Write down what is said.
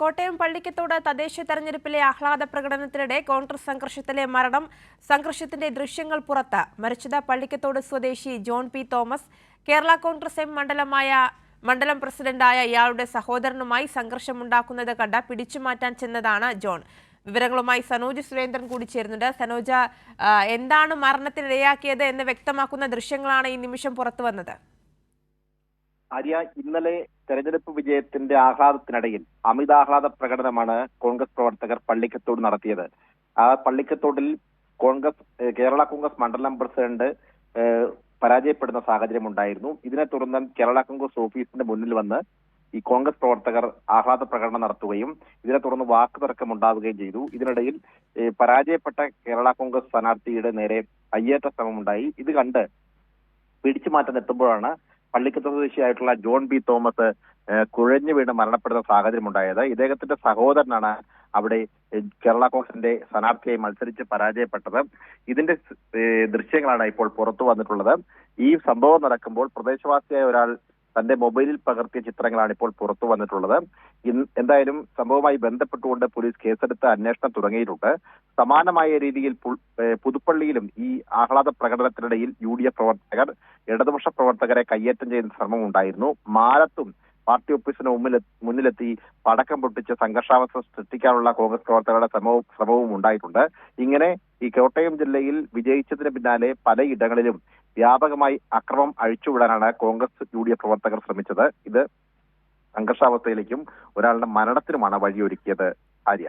കോട്ടയം പള്ളിക്കത്തോട് തദ്ദേശ തെരഞ്ഞെടുപ്പിലെ ആഹ്ലാദ പ്രകടനത്തിനിടെ കോൺഗ്രസ് സംഘർഷത്തിലെ മരണം സംഘർഷത്തിന്റെ ദൃശ്യങ്ങൾ പുറത്ത്. മരിച്ചത് പള്ളിക്കത്തോട് സ്വദേശി John P Thomas. Kerala Congress M മണ്ഡലമായ മണ്ഡലം പ്രസിഡന്റായ ഇയാളുടെ സഹോദരനുമായി സംഘർഷമുണ്ടാക്കുന്നത് കണ്ട പിടിച്ചുമാറ്റാൻ ചെന്നതാണ് ജോൺ. വിവരങ്ങളുമായി സനോജ് സുരേന്ദ്രൻ കൂടി ചേരുന്നുണ്ട്. സനോജ എന്താണ് മരണത്തിനിടയാക്കിയത് എന്ന് വ്യക്തമാക്കുന്ന ദൃശ്യങ്ങളാണ് ഈ നിമിഷം പുറത്തു വന്നത് ആര്യ ഇന്നലെ തെരഞ്ഞെടുപ്പ് വിജയത്തിന്റെ ആഹ്ലാദത്തിനിടയിൽ അമിതാഹ്ലാദ പ്രകടനമാണ് കോൺഗ്രസ് പ്രവർത്തകർ പള്ളിക്കത്തോട് നടത്തിയത്. ആ പള്ളിക്കത്തോടിൽ കോൺഗ്രസ് കേരള കോൺഗ്രസ് മണ്ഡലം പ്രസിഡന്റ് പരാജയപ്പെടുന്ന സാഹചര്യം ഉണ്ടായിരുന്നു. ഇതിനെ തുടർന്ന് കേരള കോൺഗ്രസ് ഓഫീസിന്റെ മുന്നിൽ വന്ന് ഈ കോൺഗ്രസ് പ്രവർത്തകർ ആഹ്ലാദ പ്രകടനം നടത്തുകയും ഇതിനെ തുടർന്ന് വാക്ക് തർക്കം ഉണ്ടാവുകയും ചെയ്തു. ഇതിനിടയിൽ പരാജയപ്പെട്ട കേരള കോൺഗ്രസ് സ്ഥാനാർത്ഥിയുടെ നേരെ അയ്യേറ്റ ശ്രമമുണ്ടായി. ഇത് കണ്ട് പിടിച്ചു മാറ്റാൻ എത്തുമ്പോഴാണ് പള്ളിക്കത്ത് സ്വദേശിയായിട്ടുള്ള ജോൺ ബി തോമസ് കുഴഞ്ഞു വീണ് മരണപ്പെടുന്ന സാഹചര്യം ഉണ്ടായത്. ഇദ്ദേഹത്തിന്റെ സഹോദരനാണ് അവിടെ കേരള കോൺഗ്രസിന്റെ സ്ഥാനാർത്ഥിയായി മത്സരിച്ച് പരാജയപ്പെട്ടത്. ഇതിന്റെ ദൃശ്യങ്ങളാണ് ഇപ്പോൾ പുറത്തു വന്നിട്ടുള്ളത്. ഈ സംഭവം നടക്കുമ്പോൾ പ്രദേശവാസിയായ ഒരാൾ തന്റെ മൊബൈലിൽ പകർത്തിയ ചിത്രങ്ങളാണ് ഇപ്പോൾ പുറത്തു വന്നിട്ടുള്ളത്. എന്തായാലും സംഭവവുമായി ബന്ധപ്പെട്ടുകൊണ്ട് പോലീസ് കേസെടുത്ത് അന്വേഷണം തുടങ്ങിയിട്ടുണ്ട്. സമാനമായ രീതിയിൽ പുതുപ്പള്ളിയിലും ഈ ആഹ്ലാദ പ്രകടനത്തിനിടയിൽ യു ഡി എഫ് പ്രവർത്തകർ ഇടതുപക്ഷ പ്രവർത്തകരെ കയ്യേറ്റം ചെയ്യുന്ന ശ്രമം ഉണ്ടായിരുന്നു. മാലത്തും പാർട്ടി ഓഫീസിന് മുമ്പിൽ മുന്നിലെത്തി പടക്കം പൊട്ടിച്ച് സംഘർഷാവസ്ഥ സൃഷ്ടിക്കാനുള്ള കോൺഗ്രസ് പ്രവർത്തകരുടെ ശ്രമവും ശ്രമവും ഉണ്ടായിട്ടുണ്ട്. ഇങ്ങനെ ഈ കോട്ടയം ജില്ലയിൽ വിജയിച്ചതിന് പിന്നാലെ പലയിടങ്ങളിലും വ്യാപകമായി അക്രമം അഴിച്ചുവിടാനാണ് കോൺഗ്രസ് യു ഡി എഫ് പ്രവർത്തകർ ശ്രമിച്ചത്. ഇത് സംഘർഷാവസ്ഥയിലേക്കും ഒരാളുടെ മരണത്തിനുമാണ് വഴിയൊരുക്കിയത് ആര്യ.